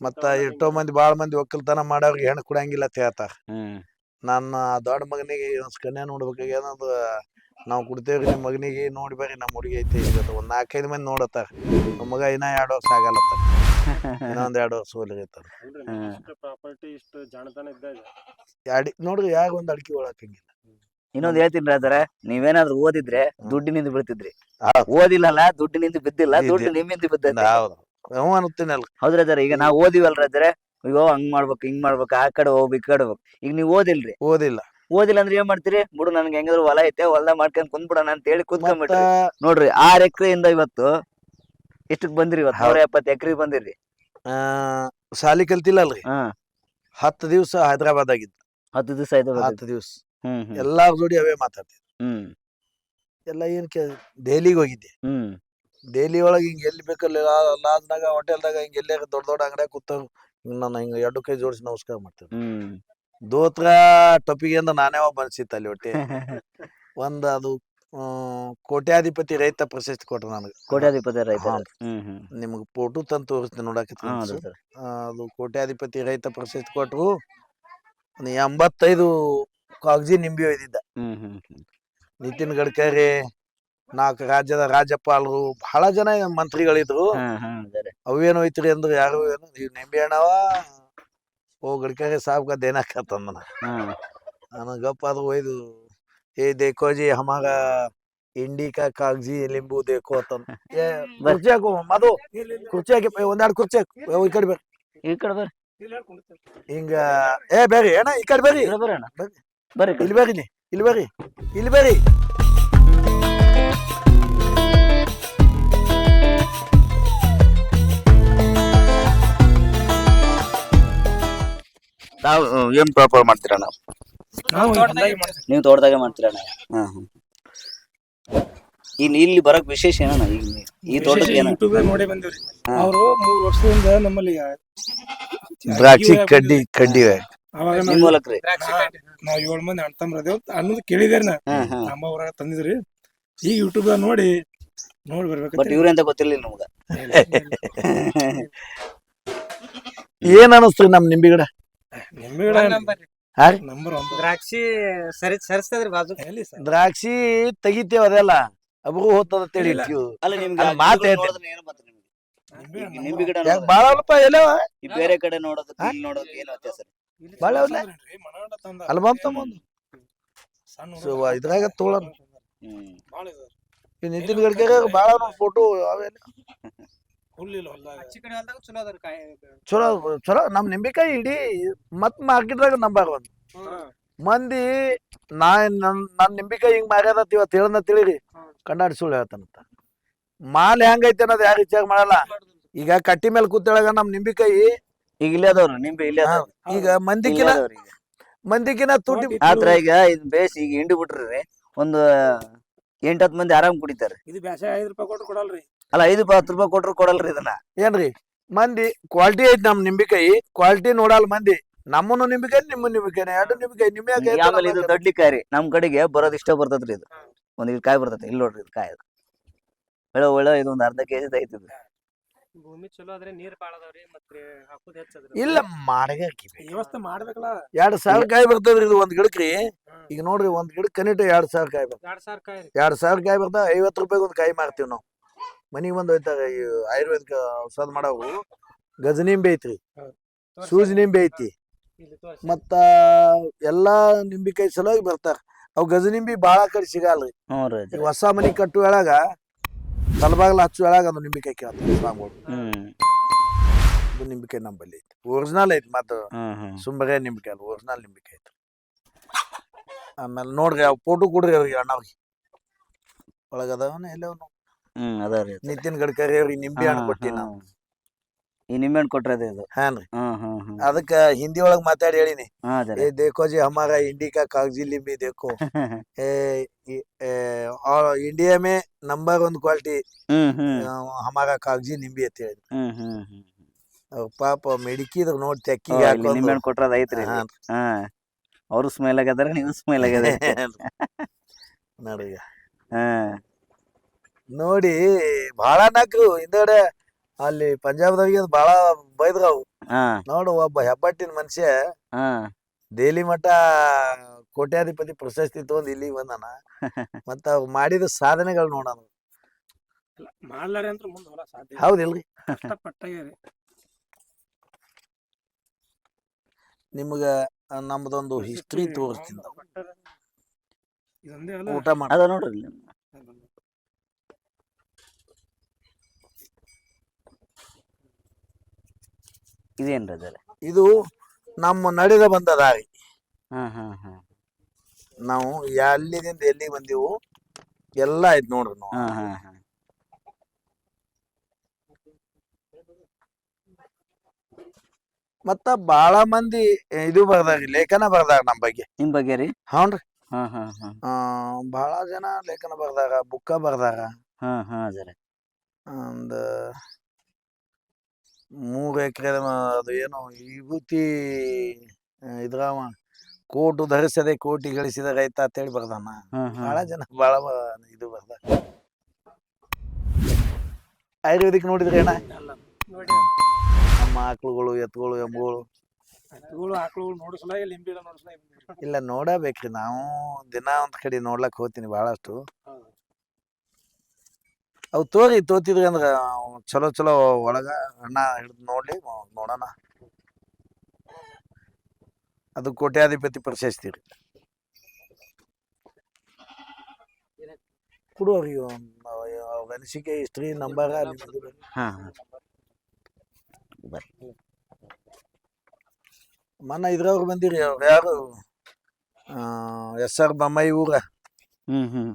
Speaker 1: ಮತ್ತ ಎಷ್ಟೋ ಮಂದಿ ಬಾಳ ಮಂದಿ ಒಕ್ಕಲ್ತನ ಮಾಡೋರ್ಗೆ ಹೆಣ್ಣು ಕೊಡಂಗಿಲ್ಲ ಅಂತ ಹೇಳ್ತಾರ.
Speaker 2: ಹ್ಮ್.
Speaker 1: ನನ್ನ ದೊಡ್ಡ ಮಗನಿಗೆ ಒಂದ್ ಕನ್ಯಾ ನೋಡ್ಬೇಕಾಗ್ಯದ ಅದು ನಾವು ಕೊಡ್ತೇವ್ರಿ ನಿಮ್ಮ ಮಗನಿಗೆ ನೋಡಿ ಬರ್ರಿ ನಮ್ಮ ಹುಡುಗಿ ಐತಿ ಒಂದು ಒಂದ್ ನಾಲ್ಕೈದು ಮಂದಿ ನೋಡತ್ತಾರ. ನಮ್ಮ ಮಗ ಇನ್ನ ಎರಡು ವರ್ಷ ಆಗಲ್ಲತ್ತ ಇನ್ನೊಂದ್ ಎರಡು ವರ್ಷ ಹೋಲಿಗತ್ತಾರ.
Speaker 4: ಪ್ರಾಪರ್ಟಿ ಇಷ್ಟು ಜಾಣತನ ಇದ್ದಾಗ
Speaker 1: ಅಡಿ ನೋಡ್ರಿ ಯಾಕ ಒಂದು ಅಡಿಕೆ ಒಳಕಂಗಿಲ್ಲ.
Speaker 2: ಇನ್ನೊಂದ್ ಹೇಳ್ತೀನಿ ರಾಜರ ನೀವೇನಾದ್ರೂ ಓದಿದ್ರೆ ದುಡ್ಡಿನಿಂದ
Speaker 1: ಬಿಡ್ತಿದ್ರಿ.
Speaker 2: ಓದಿಲ್ಲಲ್ಲ ದುಡ್ಡಿನಿಂದ ಬಿದ್ದಿಲ್ಲ ದುಡ್ಡು. ನಿಮ್ಮಿಂದ ಬಿದ್ದ
Speaker 1: ಹೌದು. ಹ್ಞೂ ಅನ್ನುತ್ತೀನಲ್ಲ
Speaker 2: ಹೌದ್ರ ರಾಜರ ಈಗ ನಾವು ಓದಿವಲ್ ರಾಜರ ಅಯ್ಯೋ ಹಂಗ್ ಮಾಡ್ಬೇಕು ಹಿಂಗ್ ಮಾಡ್ಬೇಕು ಆ ಕಡೆ ಹೋಗ್ಬೇಕು ಈ ಕಡೆ ಹೋಗ್ಬೇಕು. ಈಗ ನೀವ್ ಓದಿಲ್ರಿ?
Speaker 1: ಓದಿಲ್ಲ.
Speaker 2: ಓದಿಲ್ಲ ಅಂದ್ರೆ ಏನ್ ಮಾಡ್ತೀರಿ? ಬಿಡು ನನ್ಗೆ ಹೆಂಗಾದ್ರು ಹೊಲ ಐತೆ ಹೊಲ ಮಾಡ್ಕೊಂಡ್ ಕುಂದ್ಬಿಡೋಣ ಅಂತ ಹೇಳಿ ಕುಂದ್ಕೊಂಡ್ಬಿಟ್ರಿ ನೋಡ್ರಿ ಆರ್ ಎಕರೆಯಿಂದ ಇವತ್ತು ಎಷ್ಟಕ್ ಬಂದ್ರಿ ಇವತ್ತು. ನೂರ ಎಪ್ಪತ್ತು ಎಕರೆ ಬಂದಿರಿ.
Speaker 1: ಆ, ಕಲ್ತಿಲ್ಲ ಅಲ್ರಿ
Speaker 2: ಹಾ.
Speaker 1: ಹತ್ತು ದಿವ್ಸ ಹೈದರಾಬಾದ್ ಆಗಿದ್ದು.
Speaker 2: ಹತ್ತು ದಿವಸ ಆಯ್ತು ಬಂದಿರಿ.
Speaker 1: ಹತ್ತು ದಿವ್ಸ.
Speaker 2: ಹ್ಮ್ ಎಲ್ಲಾ
Speaker 1: ಎಲ್ಲಾರ ಜೋಡಿ ಅವೇ ಮಾತಾಡ್ತಿದ್ವಿ
Speaker 2: ಹ್ಮ್.
Speaker 1: ಎಲ್ಲ ಏನ್ ಕೇಳ ದೆಹಲಿಗೆ ಹೋಗಿದ್ದೆ.
Speaker 2: ಹ್ಮ್.
Speaker 1: ದೆಹಲಿ ಒಳಗೆ ಹಿಂಗ್ ಎಲ್ಲಿ ಬೇಕಲ್ಲಿ ಲಾಜ್ನಾಗ ಹೋಟೆಲ್ದಾಗ ಹಿಂಗ್ ಎಲ್ಲೇ ದೊಡ್ಡ ದೊಡ್ಡ ಅಂಗಡಿಯಾಗ ಹಿಂಗ ನಾನು ಹಿಂಗ ಎರಡು ಕೈ ಜೋಡಿಸಿ ನಮಸ್ಕಾರ ಮಾಡ್ತೇನೆ.
Speaker 2: ಹ್ಮ್.
Speaker 1: ದೋತ್ರ ಟೊಪಿಗೆ ಅಂದ ನಾನೇ ಒಬ್ಬ ಅನ್ಸಿತ್ತು ಅಲ್ಲಿ ಒಟ್ಟಿ ಒಂದ್ ಅದು ಆ, ಕೋಟ್ಯಾಧಿಪತಿ ರೈತ ಪ್ರಶಸ್ತಿ ಕೊಟ್ರು ನನಗೆ.
Speaker 2: ಕೋಟ್ಯಾಧಿಪತಿ ರೈತ
Speaker 1: ಹಾ.
Speaker 2: ಹ್ಮ್ ಹ್ಮ್.
Speaker 1: ನಿಮ್ಗೆ ಫೋಟೋ ತಂದು ತೋರಿಸ್ತೀನಿ ನೋಡಕ್ಕೆ
Speaker 2: ಹಾ ಹೌದು ಸರ್
Speaker 1: ಅದು ಕೋಟ್ಯಾಧಿಪತಿ ರೈತ ಪ್ರಶಸ್ತಿ ಕೊಟ್ರು ಎಂಬತ್ತೈದು ಕಾಗಜಿ ನಿಂಬಿ ಒಯ್ದಿದ್ದ.
Speaker 2: ಹ್ಮ್ ಹ್ಮ್ ಹ್ಮ್.
Speaker 1: ನಿತಿನ್ ಗಡ್ಕರಿ ನಾಲ್ಕು ರಾಜ್ಯದ ರಾಜ್ಯಪಾಲರು ಬಹಳ ಜನ ಮಂತ್ರಿಗಳಿದ್ರು. ಅವೇನು ಐತ್ರಿ ಅಂದ್ರೆ ಯಾರು ಏನು ನೀವು ನಿಂಬೆ ಹಣ್ಣವ ಓ ಗಡ್ಕರಿ ಸಾಹಬ್ ದೇನಾಕತ್ತಂದ
Speaker 2: ಹಾ.
Speaker 1: ನಾನು ಗಪ್ಪ ಅದು ಒಯ್ದು ಏ ದೇಖೋಜಿ ಹಮಾಗ ಇಂಡಿಕಾ ಕಾಗಜಿ ಲಿಂಬು ದೇಖೋ ಅಂತಂದ. ಏ ಕುರ್ಚಿ ಹಾಕು ಮಧು ಕುರ್ಚಿ ಹಾಕಿ ಒಂದೆರಡು ಕುರ್ಚಿ ಹಾಕು ಈ ಕಡೆ ಬರ್ರಿ.
Speaker 2: ಈ ಕಡೆ ಬರ್ರಿ.
Speaker 1: ಹಿಂಗ ಏ ಬೇರಿ ಏನ ಈ ಕಡೆ ಬರ್ರಿ.
Speaker 2: ಬರ್ರಿ.
Speaker 1: ಇಲ್ಲಿ ಬರ್ರಿ ಇಲ್ಲಿ ಬರ್ರಿ ಇಲ್ಲಿ ಬರ್ರಿ.
Speaker 2: ತಾವು ಏನ್ ಪ್ರಾಪರ್ ಮಾಡ್ತೀರಾ ನಾವು?
Speaker 3: ನಾವು.
Speaker 2: ನೀವು ತೋಟದಾಗೆ ಮಾಡ್ತೀರಾ ಅಣ್ಣ ಹಾ ಹಾ ಇಲ್ಲಿ ಇಲ್ಲಿ ಬರಕ್ ವಿಶೇಷ ಏನಣ್ಣ? ಈಗ ನೀವು- ಈ ತೋಟಕ್ಕೆ ಏನ
Speaker 3: ಯೂಟ್ಯೂಬ್ ನೋಡಿ ಬಂದಿವ್ರಿ.
Speaker 2: ಹಾ.
Speaker 3: ಅವರು ಮೂರ್ ವರ್ಷದಿಂದ ನಮ್ಮಲ್ಲಿ
Speaker 1: ದ್ರಾಕ್ಷಿ ಕಡ್ಡಿ ಕಡ್ಡಿ
Speaker 3: ಅವಾಗ
Speaker 2: ನಿಮ್
Speaker 3: ನಾವು
Speaker 2: ಮೂಲಕ್ರಿ?
Speaker 3: ನಾವ್ ಏಳ್ ಮಂದಿ ಅಣ್ಣ ತಮ್ಮರದೇವ್. ಅನ್ನೋದು ಕೇಳಿದೇರಿ ನಾ
Speaker 2: ಹಾ ಹಾ.
Speaker 3: ನಮ್ಮ ಊರಾಗ ತಂದಿದ್ರಿ. ಈಗ ಯೂಟ್ಯೂಬ್ ನೋಡಿ ನೋಡಿ ಬರ್ಬೇಕು
Speaker 2: ಬಟ್ ಇವ್ರೆ ಅಂತ ಗೊತ್ತಿರ್ಲಿಲ್ಲ ನಮ್ಗ.
Speaker 1: ಏನ್ ಅನಸ್ತ್ರಿ ನಮ್ ನಿಂಬಿ ಗಿಡ
Speaker 3: ನಂಬರ್
Speaker 5: ದ್ರಾಕ್ಷಿ ಸರಿ ಸರಿಸ್ತದ್ರಿ ಬಾಜು.
Speaker 3: ಎಲ್ಲಿ ಸರ್?
Speaker 1: ದ್ರಾಕ್ಷಿ ತೆಗಿತೇವ ಅದೆಲ್ಲ. ಅಬ್ರು ಹೋಗ್ತದ ತಿಳಿ.
Speaker 2: ಅಲ್ಲ ನಿಮ್ಗೆ
Speaker 1: ಅಲ್ಲ,
Speaker 2: ಆ
Speaker 1: ಮಾತ್
Speaker 2: ಗಿಡಗಳು
Speaker 1: ಹೇಳ್ತೀನಿ.
Speaker 2: ನೋಡಿದ್ರೆ ಏನು ಬಂತು ನಿಮ್ಗೆ?
Speaker 3: ನಿಂಬೆ
Speaker 2: ಈಗ
Speaker 3: ಹಣ್ಣು?
Speaker 2: ನಿಂಬೆ ಗಿಡ
Speaker 1: ಯಾಕೆ
Speaker 2: ನೋಡಿದ್ರೆ
Speaker 1: ಅಲ್ಪ ಎಲ್ಲವ
Speaker 2: ಈ ಬೇರೆ ಕಡೆ ನೋಡೋದಕ್ಕೆ? ಇಲ್ಲಿ ನೋಡೋದಕ್ಕೆ ಏನು ವ್ಯತ್ಯಾಸ ರೀ?
Speaker 1: ಅವ್ಲೆ? ಸೊ, ಇದ್ರಾಗ.
Speaker 2: ಹ್ಮ್.
Speaker 1: ನಿತಿನ್ ಗಡ್ಕರಿ ಬಾಳ ಫೋಟೋ ಅವೆಲ್ಲ
Speaker 3: ಹುಲ್ಲ್ ಇಲ್ಲ ಹೊಲ್ದಾಗ.
Speaker 5: ಆಚೆ ಕಡೆ ಹೊಲ್ದಾಗ ಚಲೋ ಅದಾರ ಕಾಯಿ
Speaker 1: ಚಲೋ ಚಲೋ. ನಮ್ ನಿಂಬಿಕಾಯಿ ಇಡೀ ಮತ್ ಮಾರ್ಕೆಟ್ದಾಗ ನಂಬರ್ ಒನ್. ಮಂದಿ ನಾ ನನ್ ನನ್ ನಿಂಬಿಕಾಯಿ ಹಿಂಗ್ ಮಾರ್ಯಾದ ಇವತ್ತು ಹೇಳದ ತಿಳಿರಿ. ಕಣ್ಣಾಡಿ ಸುಳ್ಳು ಹೇಳ್ತಾನಂತ. ಮಾಲ್ ಹೆಂಗೈತೆ ಅನ್ನೋದು ಯಾರು ವಿಚಾರ ಮಾಡಲ್ಲ. ಈಗ ಕಟ್ಟಿ ಮೇಲೆ ಕೂತೇಳಗ ನಮ್ ನಿಂಬಿಕಾಯಿ
Speaker 2: ಈಗ ಇಲ್ಲೇ ಅದಾವ್ರಿ ನಿಂಬೆ ಇಲ್ಲೇ
Speaker 1: ಹಾ.
Speaker 2: ಅದಾವ್ರಿ.
Speaker 1: ಈಗ
Speaker 2: ಇಲ್ಲೇ
Speaker 1: ಮಂದಿಕಿನ
Speaker 2: ಅದಾವ್ರಿ ಈಗ.
Speaker 1: ಮಂದಿಕಿನ ತುಟಿ
Speaker 2: ಆದ್ರ ಈಗ ಇದ್ ಬೇಸ್ ಈಗ ಹಿಂಡಿ ಬಿಟ್ರಿ ಒಂದು ಎಂಟ್ ಹತ್ತು ಮಂದಿ ಆರಾಮ್ ಕುಡಿತಾರೆ.
Speaker 3: ಇದು ಬ್ಯಾಸೆ ಐದು ರೂಪಾಯಿ ಕೊಟ್ಟು ಕೊಡಲ್ರಿ.
Speaker 2: ಅಲ್ಲ ಐದು ಹತ್ತು ರೂಪಾಯಿ ಕೊಟ್ರು ಕೊಡಲ್ರಿ ಇದನ್ನ.
Speaker 1: ಏನ್ರಿ? ಮಂದಿ ಕ್ವಾಲಿಟಿ ಐತಿ ನಮ್ ನಿಂಬಿಕಾಯಿ. ಕ್ವಾಲಿಟಿ ನೋಡಲ್ ಮಂದಿ. ನಮ್ಮನು ನಿಂಬಿಕಾಯಿ ನಿಮ್ಮ ನಿಂಬಿಕಾಯಿ ಎರಡು ನಿಂಬಿಕಾಯಿ ನಿಮ್ಮೆ
Speaker 2: ಆಮೇಲೆ ಇದು ದೊಡ್ಡ ಕಾಯಿ ರೀ. ನಮ್ ಕಡೆಗೆ ಬರೋದ್ ಇಷ್ಟ ಬರ್ತದ್ರಿ ಇದು. ಒಂದ್ ಇಲ್ಲಿ ಕಾಯಿ ಬರ್ತೈತಿ ಇಲ್ಲಿ ನೋಡ್ರಿ ಇದು ಕಾಯಿ ಇದು. ಒಳ್ಳೆ ಒಳ್ಳೆ ಇದು ಒಂದ್ ಅರ್ಧ ಕೆಜಿ ಐತಿ ಇದು.
Speaker 5: ಭೂಮಿ ಚಲೋ ಆದ್ರೆ ನೀರ್ ಬಾಳ ಅದಾವ್ರಿ ಮತ್ತೆ ಹಾಕುದ್ ಹೆಚ್ಚದ್ರಿ
Speaker 1: ಇಲ್ಲ ಮಾಡಗ
Speaker 3: ವ್ಯವಸ್ಥೆ ಮಾಡ್ಬೇಕಲ್ಲ.
Speaker 1: ಎರಡ್ ಸಾವಿರ ಕಾಯಿ ಬರ್ತದ್ರಿ ಇದು ಒಂದ್ ಗಿಡಕ್ರಿ ಈಗ ನೋಡ್ರಿ ಒಂದ್ ಗಿಡಕ್ಕೆ ಕನಿಷ್ಠ ಎರಡ್ ಸಾವಿರ ಕಾಯಿ ಬರ್ತದೆ.
Speaker 5: ಎರಡ್ ಸಾವಿರ ಕಾಯಿ
Speaker 1: ಎರಡ್ ಸಾವಿರ ಕಾಯಿ ಬರ್ತಾವ ಐವತ್ತು ರೂಪಾಯಿಗೆ ಒಂದ್ ಕಾಯಿ ಮಾರ್ತೀವಿ ನಾವು. ಮನಿಗ್ ಬಂದ್ ಹೋಯ್ತಾರ ಈ ಆಯುರ್ವೇದಿಕ ಔಷಧ ಮಾಡವು. ಗಜನಿಂಬೆ ಐತ್ರಿ. ಸೂಜಿ ನಿಂಬೆ ಐತಿ. ಮತ್ತ ಎಲ್ಲಾ ನಿಂಬಿಕಾಯಿ ಸಲುವಾಗಿ ಬರ್ತಾರ. ಅವ್ ಗಜನಿಂಬಿ ಬಾಳ ಕಡೆ ಸಿಗಲ್ರಿ. ಹೊಸ ಮನಿ ಕಟ್ಟು ಹೇಳಾಗ ತಲಬಾಗ್ಲ ಹಚ್ಚು ಹೇಳಾಗ ಅದು ನಿಂಬಿಕಾಯಿ ಕೇಳ್ತಾರೆ ಸ್ವಾಮಿಗಳು
Speaker 2: ಹ್ಮ್
Speaker 1: ಅದು ನಿಂಬಿಕಾಯಿ ನಂಬಲ್ಲಿ ಐತಿ. ಒರಿಜಿನಲ್ ಐತಿ ಮತ್ತ ಸುಮ್ಮನೆ ನಿಂಬಿಕಾಯಿ ಅಲ್ಲ ಒರಿಜಿನಲ್ ನಿಂಬಿಕಾಯಿ ಐತಿ ಆಮೇಲೆ ನೋಡ್ರಿ ಅವ್ ಫೋಟೋ ಕೊಡ್ರಿ ಅವ್ರಿಗೆ ಅಣ್ಣವ್ರಿಗೆ. ಒಳಗದವನ ಎಲ್ಲವನು
Speaker 2: ಹ್ಮ್
Speaker 1: ನಿತಿನ್ ಗಡ್ಕರಿ ಅವ್ರಿಗೆ ನಿಂಬೆ ಹಣ್ಣು ಕೊಟ್ಟಿವಿ ನಾವು.
Speaker 2: ಈ ನಿಂಬೆ ಹಣ್ಣು ಕೊಟ್ರದ ಇದು?
Speaker 1: ಹಾನ್ರಿ ಅದಕ್ಕ ಹಿಂದಿ ಒಳಗ್ ಮಾತಾಡಿ ಹೇಳಿನಿ. ಏ ರೀ ಹಮಾರ ಇಂಡಿಕಾ ಕಾಗಜಿ ಲಿಂಬಿ ದೇಖೋ. ಏ ಏ, ಇಂಡಿಯಾ ಮೇ ನಂಬರ್
Speaker 2: ಒಂದ್ ಕ್ವಾಲಿಟಿ
Speaker 1: ಹಮಾರ ಕಾಗಜಿ ನಿಂಬಿ ಅಂತ ಹೇಳಿ ಪಾಪ ಮೆಡಿಕಿದ್ರು ನೋಡಿ ಅಕ್ಕಿ
Speaker 2: ನಿಂಬೆ ಹಣ್ಣು ಕೊಟ್ರದ ಐತ್ರಿ ಹಾನ್
Speaker 1: ಹಾ.
Speaker 2: ಅವರು ಸ್ಮೈಲ್ ಆಗ್ಯದಾರ ನೀವು ಸ್ಮೈಲ್ ಆಗ್ಯದ
Speaker 1: ನೋಡ್ರಿ
Speaker 2: ಹಾ.
Speaker 1: ನೋಡಿ ಬಹಳ ನಕ್ರು ಹಿಂದಗಡೆ ಅಲ್ಲಿ ಪಂಜಾಬ್ದವ್ರಿಗೆ ಬಹಳ ಬೈದ್ರವು. ಬೈದ್ರ ಅವು
Speaker 2: ಹಾ.
Speaker 1: ನೋಡು ಒಬ್ಬ ಹೆಬ್ಬಟ್ಟಿನ ಮನುಷ್ಯ
Speaker 2: ಹಾ.
Speaker 1: ಮಠ ಕೋಟ್ಯಾಧಿಪತಿ ಪ್ರಶಸ್ತಿ ತಗೊಂಡ್ ಇಲ್ಲಿ ಬಂದಾನ. ಮತ್ತ ಮಾಡಿದ ಸಾಧನೆಗಳು ನೋಡೋಣ.
Speaker 5: ಮಾಡ್ಲಾರೆ ಅಂತ ಮುಂದೆ ಹೊಲ ಸಾಧ್ಯ
Speaker 1: ಹೌದಿಲ್ರಿ
Speaker 5: ಕಷ್ಟಪಟ್ಟಾಗ್ಯಾರಿ
Speaker 1: ನಿಮ್ಗ ಆ, ನಮ್ದೊಂದು ಹಿಸ್ಟ್ರಿ ತೋರಿಸ್ತೀನಿ ನಾವು.
Speaker 5: ಇದೊಂದೇ ಅಲ್ಲ.
Speaker 1: ಊಟ ಮಾಡ.
Speaker 2: ಅದ ನೋಡ್ರಿ ಇಲ್ಲಿ. ಇದೇನ್ರಿ ಅದರ
Speaker 1: ಇದು ನಮ್ಮ ನಡೆದ ಬಂದ ದಾರಿ.
Speaker 2: ಹಾ ಹಾ ಹಾ.
Speaker 1: ನಾವು ಎಲ್ಲಿದಿಂದ ಎಲ್ಲಿಗೆ ಬಂದೀವು ಎಲ್ಲ ಆಯ್ತು ನೋಡ್ರಿ ನಾವು.
Speaker 2: ಹಾ ಹಾ ಹಾ.
Speaker 1: ಮತ್ತ ಬಾಳ ಮಂದಿ ಇದು ಬರ್ದಾಗ ಲೇಖನ ಬರ್ದಾಗ ನಮ್ಮ ಬಗ್ಗೆ.
Speaker 2: ನಿಮ್ ಬಗ್ಗೆ ರೀ?
Speaker 1: ಹೌನ್ರಿ
Speaker 2: ಹಾ ಹಾ ಹಾ.
Speaker 1: ಆ ಬಹಳ ಜನ ಲೇಖನ ಬರ್ದಾಗ ಬುಕ್ಕ ಬರ್ದಾಗ
Speaker 2: ಹಾ ಹಾ ಅದರ
Speaker 1: ಮೂರ್ ಎಕರೆ ಅದು ಏನು ವಿಭೂತಿ ಇದ್ರಾವ ಕೋಟು ಧರಿಸದೆ ಕೋಟಿ ಗಳಿಸಿದ ರೈತ ಅಂತೇಳಿ ಬರ್ದಾನ. ಬಹಳ ಜನ ಬಹಳ ಬ- ಇದು ಬರ್ದ. ಆಯುರ್ವೇದಿಕ್ ನೋಡಿದ್ರೆ ಅಣ್ಣ?
Speaker 5: ನೋಡಿ
Speaker 1: ನಮ್ಮ ಆಕಳುಗಳು ಎತ್ತುಗಳು ಎಂಬುಗಳು
Speaker 5: ಎತ್ತುಗಳು ಆಕಳುಗಳು ನೋಡಿಸಲ ಲಿಂಬಿ ಎಲ್ಲ ನೋಡಿಸಲ
Speaker 1: ಇಲ್ಲ ನೋಡಬೇಕ್ರಿ. ನಾವು ದಿನ ಒಂದ್ ಕಡೆ ನೋಡ್ಲಕ್ ಹೋಗ್ತೀನಿ ಬಹಳಷ್ಟು.
Speaker 5: ಹೌದು.
Speaker 1: ಅವು ತೋರಿ ತೋತಿದ್ರಿ ಅಂದ್ರ ಚಲೋ ಚಲೋ ಒಳಗ ಅಣ್ಣ ಹಿಡಿದು ನೋಡ್ಲಿ ನೋಡೋಣ. ಅದು ಕೋಟ್ಯಾಧಿಪತಿ ಪ್ರಶಸ್ತಿ ರೀ ಕೊಡುವ್ರಿ ಅನಿಸಿಕೆ ಹಿಸ್ಟ್ರಿ ನಂಬರ್ ಮನ್ನ ಇದ್ರವ್ರು ಬಂದಿರಿ ಅವ್ರು ಯಾರು? ಎಸ್ ಆರ್ ಬೊಮ್ಮಾಯಿ ಊರ.
Speaker 2: ಹ್ಮ್ ಹ್ಮ್.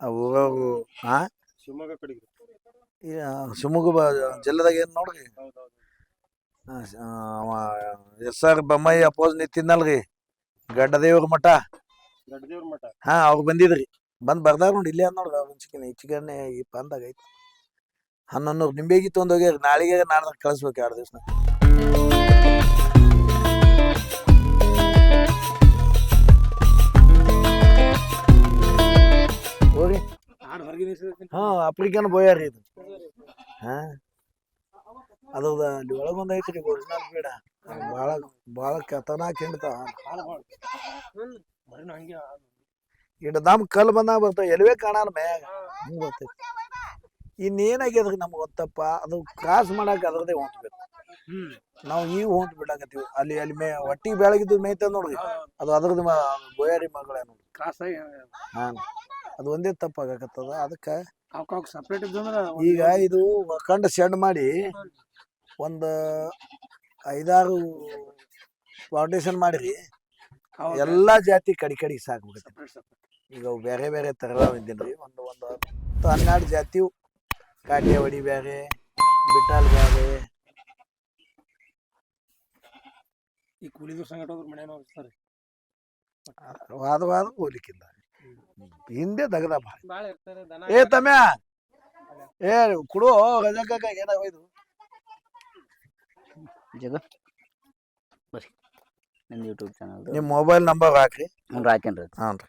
Speaker 1: ಊರವ್ರು ಹಾ
Speaker 4: ಶಿವಮೊಗ್ಗ ಕಡೆಗೆ.
Speaker 1: ಶಿವಮೊಗ್ಗ ಬ- ಜಿಲ್ಲೆದಾಗ ಏನು ನೋಡ್ರಿ?
Speaker 4: ಅವ
Speaker 1: ಎಸ್ ಆರ್ ಬೊಮ್ಮಾಯಿ ಅಪೋಸ್ ನಿಂತಿದ್ನಲ್ರಿ? ಗಡ್ಡದೇವ್ರ ಮಠ.
Speaker 4: ಗಡ್ಡದೇವ್ರ ಮಠ.
Speaker 1: ಹಾ ಅವ್ರು ಬಂದಿದ್ರಿ. ಬಂದ್ ಬರ್ದಾರ ನೋಡಿ ಇಲ್ಲೇ ನೋಡ್ರಿ ಅವ್ರ ಚಿಕನ್ ಚಿಕನ್ ಈ ಬಂದಾಗ ಐತಿ. ಹನ್ನೊಂದು ನಿಂಬೆಗಿ ಹೋಗ್ಯಾರ ನಾಳೆಗೆ ನಾಡ್ದಾಗ ಕಳಿಸ್ಬೇಕು ಎರಡು ದಿವಸ ಹಾ ಆಫ್ರಿಕನ್ ಬೋಯಾರಿ ಇದು. ಹಾ? ಅದು ಅಲ್ಲಿ ಒಳಗೊಂದ್ ಐತ್ರಿ ಒರಿಜಿನಲ್ ಬೇಡ ಬಾಳ ಬಾಳ ಕತನಾಕ್ ಹಿಂಡ್ತಾವ. ಇಡ ದಮ್ ಕಲ್ ಬಂದಾಗ ಬರ್ತಾವ ಎಲ್ವೇ ಕಾಣಲ್ಲ ಮ್ಯಾಗ? ಹಂಗ ಬರ್ತೈತಿ ಇನ್ನೇನಾಗ್ಯದ ನಮ್ಗೆ ಗೊತ್ತಪ್ಪ ಅದು ಕ್ರಾಸ್ ಮಾಡಕ್ ಅದ್ರದೇ ಹೊಂಟ್ಬೇಕು ನಾವು ಈಗ ಹೊಂಟ್ ಬಿಡಾಕತ್ತೀವಿ. ಅಲ್ಲಿ ಅಲ್ಲಿ ಮೇ ಒಟ್ಟಿಗೆ ಬೆಳಗಿದ್ದು ಮೇಯ್ತ ನೋಡ್ರಿ. ಅದು ಅದ್ರದ್ದು ಬೋಯಾರಿ ಮಗಳೇ ನೋಡಿ
Speaker 5: ಕ್ರಾಸ್ ಆಗಿ
Speaker 1: ಹಾ. ಅದು ಒಂದೇ ತಪ್ಪಾಗಕತ್ತದ. ಅದಕ್ಕೆ
Speaker 5: ಸಪ್ರೇಟ್
Speaker 1: ಈಗ ಇದು ಕಂಡು ಸೆಂಡ್ ಮಾಡಿ ಒಂದು ಐದಾರು ಫೌಂಡೇಶನ್ ಮಾಡಿರಿ. ಎಲ್ಲ ಜಾತಿ ಕಡಿ ಕಡಿಗೆ ಸಾಕ್ಬಿಡುತ್ತೆ. ಈಗ ಅವು ಬೇರೆ ಬೇರೆ ಥರದವ್ ರೀ ಒಂದು ಒಂದು ಹತ್ತು ಹನ್ನೆರಡು ಜಾತಿ ಕಾಟಿಯಾವಡಿ ಬೇರೆ ಬಿಟ್ಟಾಲ್ ಬೇರೆ
Speaker 5: ಈ ಕೂಲಿದು ಸಂಗಟ ಹೋದ್ರೆ ಮನೆಯವ್ರು ಹೋಗ್ತಾರೆ
Speaker 1: ವಾದ ವಾದ ಹೋಲಿಕ್ಕಿಲ್ಲ ಹಿಂದೆ
Speaker 5: ದನ
Speaker 1: ಏ ತಮ್ಯ! ಏ ಕೊಡು ರಜಕಾಕ ಏನಾಗೋಯ್ತು
Speaker 2: ಜಗ. ಬರ್ರಿ. ನಂದು ಯೂಟ್ಯೂಬ್ ಚಾನಲ್
Speaker 1: ನಿಮ್ಮ ಮೊಬೈಲ್ ನಂಬರ್ ಹಾಕ್ರಿ.
Speaker 2: ಹ್ಞೂ ಹಾಕೇನ್ರಿ.
Speaker 1: ಹಾಂ ರೀ